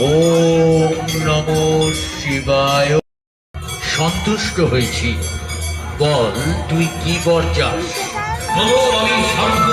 ওম নম শিবায়। সন্তুষ্ট হয়েছি। বল তুই কি বর চাস? আমি স্বর্গ